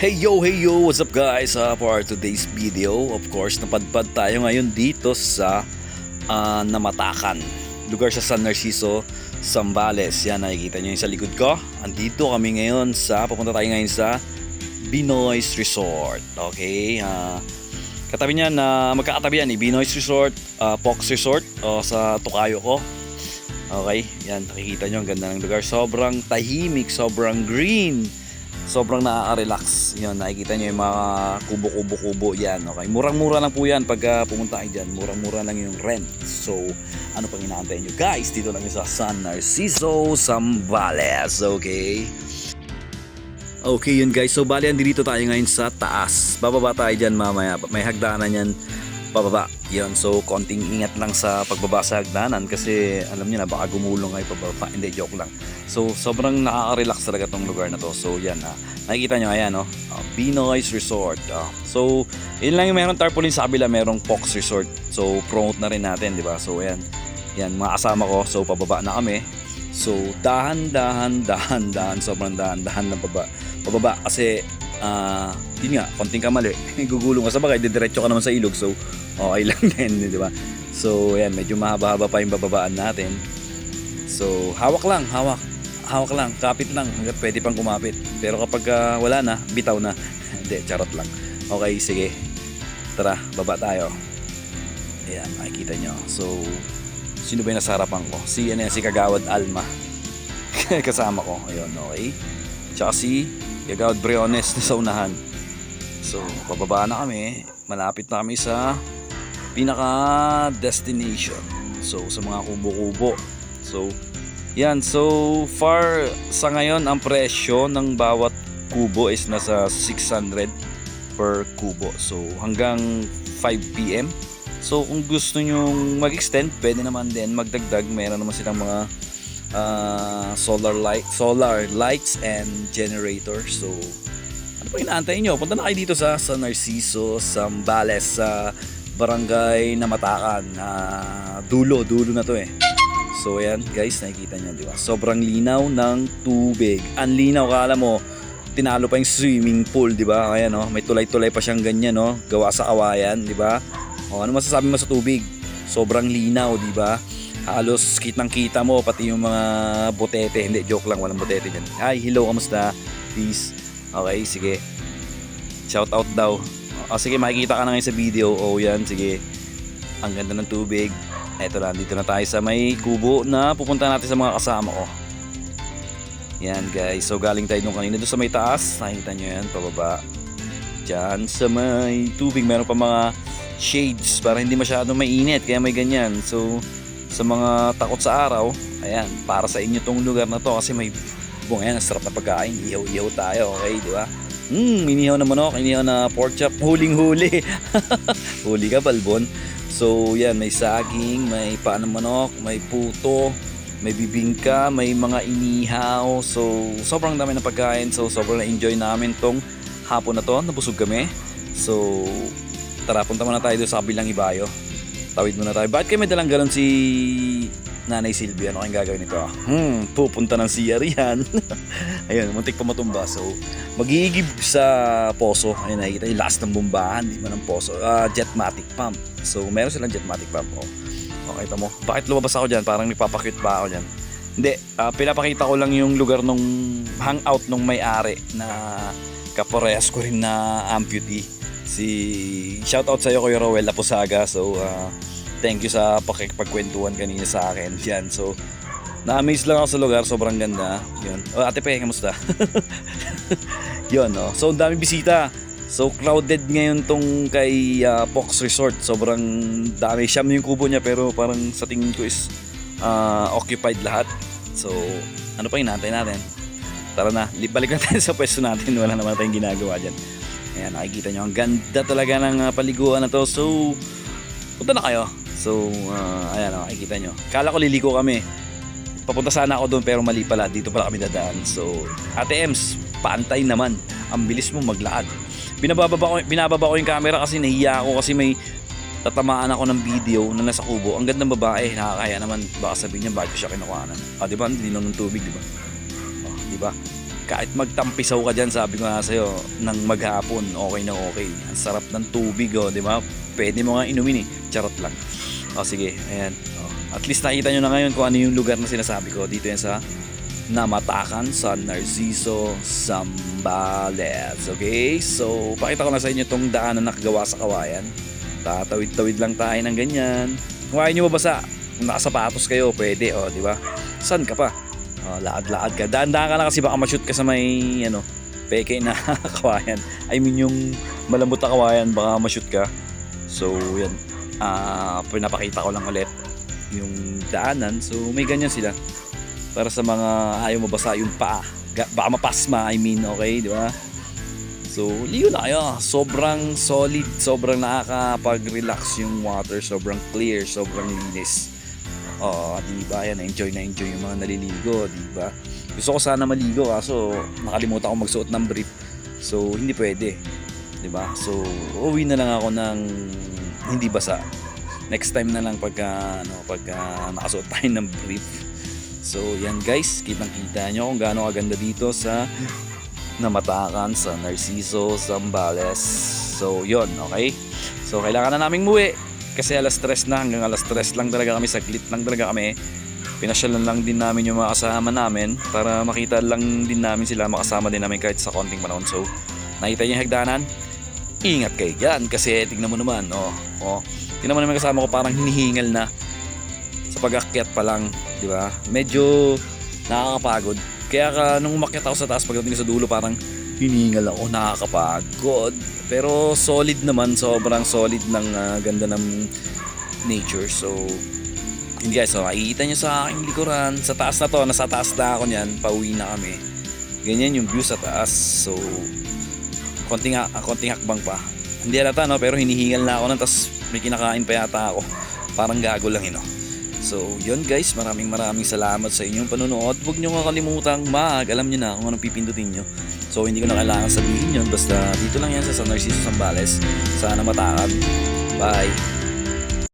Hey yo, hey yo, what's up guys? Uh, for today's video, of course, napadpad tayo ngayon dito sa ah, Namatakan. Lugar sa San Narciso, Zambales. Yan, nakikita nyo yung sa likod ko. Andito kami ngayon sa, papunta tayo ngayon sa Binoy's Resort. Okay, ah, katabi niya na magkakatabi yan, eh, Binoy's Resort, ah, Pox Resort, o sa Tukayo ko. Okay, yan, nakikita nyo, ang ganda ng lugar. Sobrang tahimik, sobrang green sobrang nakaka-relax. Yun, nakikita nyo yung mga kubo-kubo-kubo yan. Okay, murang-mura lang po yan pag ah, pumunta kayo dyan. Murang-mura lang yung rent. So, ano pang inaantay nyo? Guys, dito lang sa San Narciso, Zambales. Okay? Okay yun guys. So, bali, dito tayo ngayon sa taas. Bababa tayo dyan mamaya. May hagdanan yan pababa. Yun, so konting ingat lang sa pagbaba sa hagdanan kasi alam niyo na baka gumulong kayo pababa. Hindi, joke lang. So, sobrang nakaka-relax talaga tong lugar na to. So, yan ah. Nakikita nyo, ayan oh. Uh, Binoy's Resort. Ah. so, yun lang yung meron tarpaulin sa kabila, merong Pox Resort. So, promote na rin natin, di ba? So, ayan. Yan, mga kasama ko. So, pababa na kami. So, dahan, dahan, dahan, dahan. Sobrang dahan, dahan na baba. Pababa kasi, ah, yun nga, konting kamali. Gugulong ka sa bagay, didiretso ka naman sa ilog. So, okay lang din, di ba? So, ayan, medyo mahaba-haba pa yung bababaan natin. So, hawak lang, hawak. Hawak lang, kapit lang hanggat pwede pang kumapit. Pero kapag ah, wala na, bitaw na. Hindi, charot lang. Okay, sige. Tara, baba tayo. Ayan, makikita nyo. So, sino ba yung nasa harapan ko? Si, ano yan, si Kagawad Alma. Kasama ko. Ayun, okay. Tsaka si Kagawad Briones na sa unahan. So, pababa na kami. Malapit na kami sa pinaka destination. So, sa mga kubo-kubo. So, yan. So, far sa ngayon, ang presyo ng bawat kubo is nasa 600 per kubo. So, hanggang 5 p.m. So, kung gusto nyo mag-extend, pwede naman din magdagdag. Meron naman silang mga ah, solar light, solar lights and generator. So, ano pa inaantay nyo? Punta na kayo dito sa San Narciso, Zambales, sa barangay na Matakan. Ah, dulo, dulo na to eh. So ayan guys, nakikita nyo di ba? Sobrang linaw ng tubig. Ang linaw, kala mo, tinalo pa yung swimming pool, di ba? Ayan oh, may tulay-tulay pa siyang ganyan no, gawa sa kawayan, di ba? O ano masasabi mo sa tubig? Sobrang linaw, di ba? Halos kitang-kita mo pati yung mga botete. Hindi, joke lang, walang botete dyan. Hi, hello, kamusta? Peace. Okay, sige. Shout out daw. O sige, makikita ka na ngayon sa video. O yan, sige. Ang ganda ng tubig. Eto na, dito na tayo sa may kubo na pupunta natin sa mga kasama ko. Yan guys, so galing tayo nung kanina doon sa may taas. Nakikita nyo yan, pababa. Diyan sa may tubig, meron pa mga shades para hindi masyadong mainit. Kaya may ganyan. So, sa mga takot sa araw, ayan, para sa inyo tong lugar na to kasi may bong ayan, sarap na pagkain. Ihaw-ihaw tayo, okay, di ba? Hmm, inihaw na manok, inihaw na pork chop, huling-huli. Huli ka, balbon. So, yan, may saging, may paan manok, may puto, may bibingka, may mga inihaw. So, sobrang dami ng pagkain. So, sobrang na-enjoy namin tong hapon na to. Nabusog kami. So, tara, punta muna tayo sa kabilang ibayo. Tawid muna tayo. Bakit kayo may dalang galon si Nanay Silvia? Ano kayong gagawin nito? Hmm, pupunta ng CR yan. Ayun, muntik pa matumba. So, magigib sa poso. Ayun, nakikita yung last ng bombahan. Di man ng poso. Ah, jetmatic pump. So, meron silang jetmatic pump. Oh. Okay, tamo. Bakit lumabas ako dyan? Parang nagpapakit pa ako dyan. Hindi, ah, pinapakita ko lang yung lugar nung hangout nung may-ari na kaparehas ko rin na amputee. Si shoutout sa iyo Kuya Rowel Lapusaga. So, ah, thank you sa pakikipagkwentuhan kanina sa akin. Yan. So, na-amaze lang ako sa lugar. Sobrang ganda. Yun. Oh, ate Pe, kamusta? Yun, no? So, ang dami bisita. So, crowded ngayon tong kay ah, Pox Resort. Sobrang dami. Siyam yung kubo niya pero parang sa tingin ko is ah, occupied lahat. So, ano pa inaantay natin? Tara na, li- balik na tayo sa pwesto natin. Wala naman tayong ginagawa dyan. Ayan, nakikita nyo. Ang ganda talaga ng ah, paliguan na to. So, punta na kayo. So, ah, ayan, oh, nakikita nyo. Kala ko liliko kami. Papunta sana ako doon pero mali pala. Dito pala kami dadaan. So, Ate Ems, paantay naman. Ang bilis mo maglakad. Binababa ko, binababa ko yung camera kasi nahiya ako kasi may tatamaan ako ng video na nasa kubo. Ang gandang babae, nakakaya naman. Baka sabihin niya, bakit siya kinukuhanan? Ah, di ba? Ang linaw ng tubig, di ba? Oh, kahit magtampisaw ka dyan, sabi ko nga sa'yo, ng maghapon, okay na okay. Ang sarap ng tubig, oh, di ba? Pwede mo nga inumin eh. Charot lang. O sige, ayan. Oh, at least nakita nyo na ngayon kung ano yung lugar na sinasabi ko. Dito yan sa Namatakan sa Narciso, Zambales. Okay? So, pakita ko na sa inyo itong daan na nakagawa sa kawayan. Tatawid-tawid lang tayo ng ganyan. Kung ayaw nyo mabasa, kung nakasapatos kayo, pwede, o, di ba? San ka pa? Oh, laad-laad ka. Daan-daan ka lang kasi baka ma-shoot ka sa may ano, peke na kawayan. I mean yung malambot na kawayan baka ma-shoot ka. So, yan. Ah, pinapakita ko lang ulit yung daanan. So, may ganyan sila. Para sa mga ayaw mabasa yung paa. Baka mapasma, I mean, okay, di ba? So, ligo na kayo. Sobrang solid, sobrang nakakapag-relax yung water, sobrang clear, sobrang linis. Oo, di ba? Yan, enjoy na enjoy yung mga naliligo, di ba? Gusto ko sana maligo kaso nakalimutan ko magsuot ng brief. So, hindi pwede. Di ba? So, uwi na lang ako ng hindi basa. Next time na lang pagka, ano, pagka nakasuot tayo ng brief. So, yan guys, kitang-kita nyo kung gaano kaganda dito sa namatakan sa Narciso, Zambales. So, yon okay? So, kailangan na naming muwi kasi alas 3 na hanggang alas 3 lang talaga kami saglit lang talaga kami. Pinasyalan lang din namin yung mga kasama namin para makita lang din namin sila makasama din namin kahit sa konting panahon. So nakita niyo yung hagdanan? Ingat kayo dyan kasi tignan mo naman oh, oh, tignan mo naman kasama ko parang hinihingal na sa pag-akyat pa lang di ba? Medyo nakakapagod. Kaya ka, nung umakyat ako sa taas pagdating sa dulo parang hiningal ako nakakapagod. Pero solid naman sobrang solid ng ah, ganda ng nature. So yun guys so makikita nyo sa aking likuran. Sa taas na to nasa taas na ako nyan pauwi na kami. Ganyan yung view sa taas. So konting, ha- konting hakbang pa. Hindi alata no? Pero hinihingal na ako nun tapos may kinakain pa yata ako. Parang gago lang yun no? So, yun guys, maraming maraming salamat sa inyong panonood. Huwag nyo nga kalimutang mag, alam nyo na kung anong pipindutin nyo. So, hindi ko na kailangan sabihin yun. Basta dito lang yan sa San Narciso Zambales. Sana matakan. Bye!